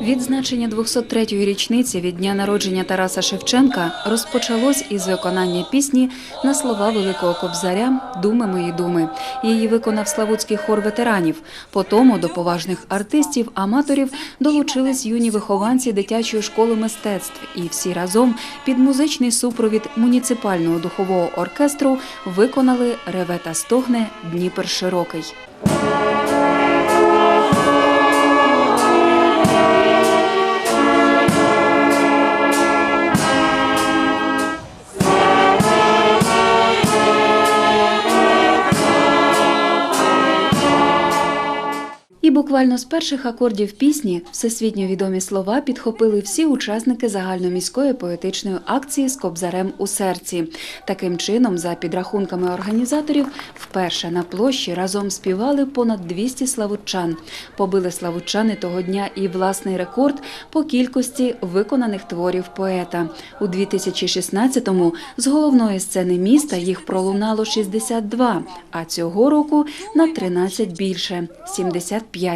Відзначення 203-ї річниці від дня народження Тараса Шевченка розпочалось із виконання пісні на слова Великого Кобзаря Думи мої думи. Її виконав Славутський хор ветеранів. Потому до поважних артистів, аматорів долучились юні вихованці дитячої школи мистецтв, і всі разом під музичний супровід муніципального духового оркестру виконали Реве та стогне Дніпер широкий. Буквально з перших акордів пісні всесвітньо відомі слова підхопили всі учасники загальноміської поетичної акції з кобзарем у серці. Таким чином, за підрахунками організаторів, вперше на площі разом співали понад 200 славутчан. Побили славутчани того дня і власний рекорд по кількості виконаних творів поета. У 2016-му з головної сцени міста їх пролунало 62, а цього року на 13 більше 75.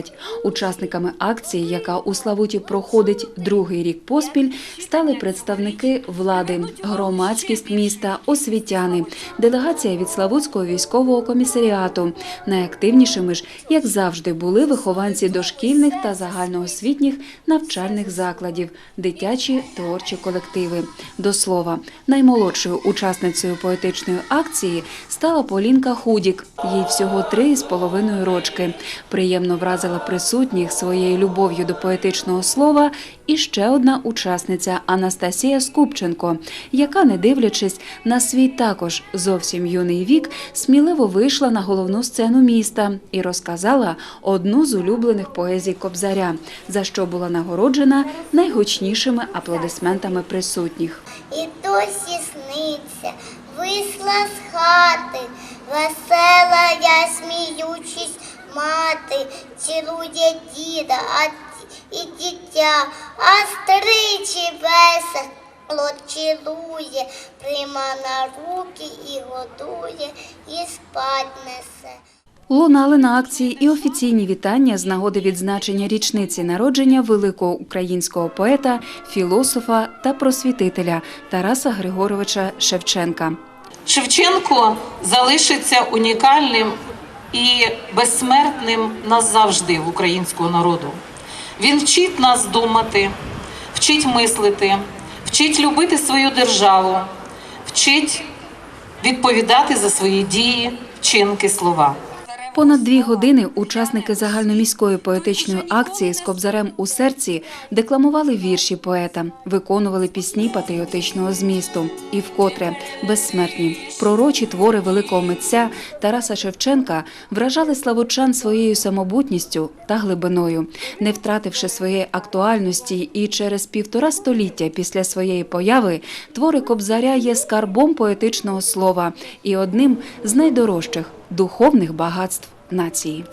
Учасниками акції, яка у Славуті проходить другий рік поспіль, стали представники влади, громадськість міста, освітяни, делегація від Славутського військового комісаріату. Найактивнішими ж, як завжди, були вихованці дошкільних та загальноосвітніх навчальних закладів, дитячі творчі колективи. До слова, наймолодшою учасницею поетичної акції стала Полінка Худік. Їй всього три з половиною рочки. Приємно вразила присутніх своєю любов'ю до поетичного слова і ще одна учасниця Анастасія Скупченко, яка, не дивлячись на свій також зовсім юний вік, сміливо вийшла на головну сцену міста і розказала одну з улюблених поезій Кобзаря, за що була нагороджена найгучнішими аплодисментами присутніх. І досі сниться, вийшла з хати, весела цілує діда, а і дитя, а стричі весело цілує, прийма на руки і годує, і спать несе. Лунали на акції і офіційні вітання з нагоди відзначення річниці народження великого українського поета, філософа та просвітителя Тараса Григоровича Шевченка. Шевченко залишиться унікальним і безсмертним назавжди в українського народу. Він вчить нас думати, вчить мислити, вчить любити свою державу, вчить відповідати за свої дії, вчинки, слова. Понад дві години учасники загальноміської поетичної акції з кобзарем у серці декламували вірші поета, виконували пісні патріотичного змісту. І вкотре безсмертні. Пророчі твори великого митця Тараса Шевченка вражали славучан своєю самобутністю та глибиною, не втративши своєї актуальності і через півтора століття після своєї появи твори кобзаря є скарбом поетичного слова і одним з найдорожчих духовних багатств нації.